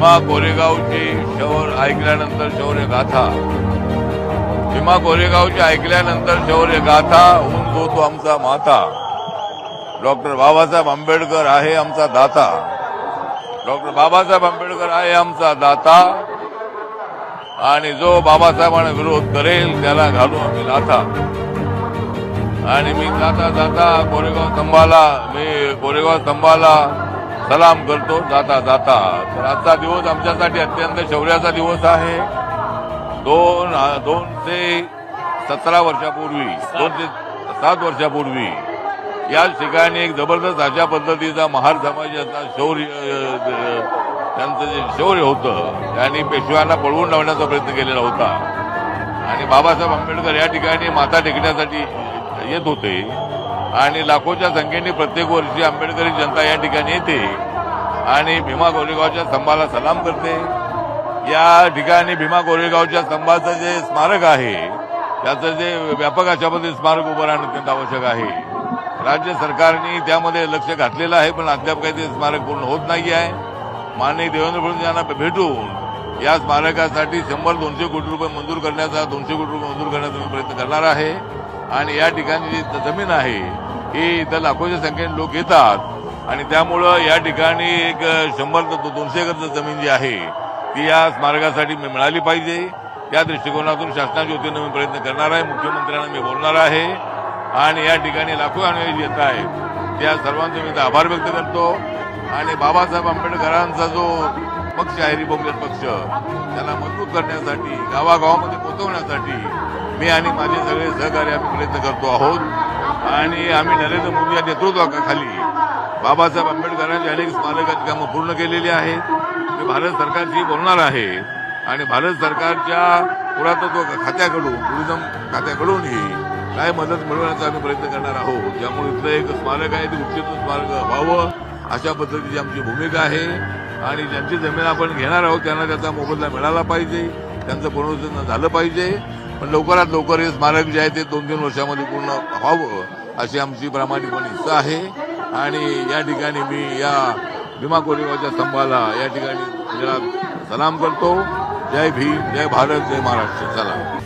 भीमा कोरेगावची शौर ऐकल्यानंतर शौर्य गाथा. भीमा कोरेगावची ऐकल्यानंतर शौर्य गाथा होऊन होतो आमचा माता. डॉक्टर बाबासाहेब आंबेडकर आहे आमचा दाता. डॉक्टर बाबासाहेब आंबेडकर आहे आमचा दाता. आणि जो बाबासाहेबांना विरोध करेल त्याला घालू आम्ही लाथा आणि मी जाता जाता कोरेगाव स्तंभाला मी कोरेगाव स्तंभाला सलाम करतो जाता जाता. तर आजचा दिवस आमच्यासाठी अत्यंत शौर्याचा दिवस आहे. दोन दोन ते सतरा वर्षापूर्वी दोन ते सात वर्षापूर्वी या ठिकाणी एक जबरदस्त अशा पद्धतीचा महार समाजाचा शौर्य त्यांचं जे शौर्य होतं त्यांनी पेशव्यांना पळवून लावण्याचा प्रयत्न केलेला होता. आणि बाबासाहेब आंबेडकर या ठिकाणी माथा टेकण्यासाठी येत होते. आणि लाखोच्या संख्येने प्रत्येक वर्षी आंबेडकरी जनता या ठिकाणी येते आणि भीमा गोरेगावच्या स्तंभाला सलाम करते. या ठिकाणी भीमा गोरेगावच्या स्तंभाचं जे स्मारक आहे त्याचं जे व्यापक अशामध्ये स्मारक उभं राहणं अत्यंत आवश्यक आहे. राज्य सरकारने त्यामध्ये लक्ष घातलेलं आहे पण अद्याप काही ते स्मारक पूर्ण होत नाही आहे. माननीय देवेंद्र फडणवीस यांना भेटून या स्मारकासाठी शंभर दोनशे कोटी रुपये मंजूर करण्याचा दोनशे कोटी रुपये मंजूर करण्याचा मी प्रयत्न करणार आहे. आणि या ठिकाणी जी जमीन आहे ही इथं लाखोच्या संख्येने लोक येतात. आणि त्यामुळं या ठिकाणी एक शंभर दोनशे एकर जमीन जी आहे ती या स्मारकासाठी मी मिळाली पाहिजे. या दृष्टिकोनातून शासनाच्या वतीनं मी प्रयत्न करणार आहे. मुख्यमंत्र्यांना मी बोलणार आहे. आणि या ठिकाणी लाखो अनुयायी येत आहेत त्या सर्वांचे मी आभार व्यक्त करतो. आणि बाबासाहेब आंबेडकरांचा जो पक्ष आहे रिपब्लिकन पक्ष. त्याला मजबूत करण्यासाठी गावागावामध्ये पोहोचवण्यासाठी मी आणि माझे सगळे सहकारी आम्ही प्रयत्न करतो आहोत. आणि आम्ही नरेंद्र मोदी या नेतृत्वाखाली बाबासाहेब आंबेडकरांची अनेक स्मारकाची कामं पूर्ण केलेली आहेत. मी भारत सरकारशी बोलणार आहे. आणि भारत सरकारच्या पुरातत्व खात्याकडून टुरिझम खात्याकडूनही काय मदत मिळवण्याचा आम्ही प्रयत्न करणार आहोत. त्यामुळे इथलं एक स्मारक आहे ते उच्चित स्मारक व्हावं अशा पद्धतीची आमची भूमिका आहे. आणि ज्यांची जमीन आपण घेणार आहोत त्यांना त्याचा मोबदला मिळाला पाहिजे त्यांचं पुनर्वसन झालं पाहिजे. पण लवकरात लवकर हे स्मारक जे आहे ते दोन तीन वर्षामध्ये पूर्ण व्हावं अशी आमची प्रामाणिकपणे इच्छा आहे. आणि या ठिकाणी मी या भीमा कोरेगावच्या स्तंभाला या ठिकाणी सलाम करतो. जय भीम जय भारत जय महाराष्ट्र. चला.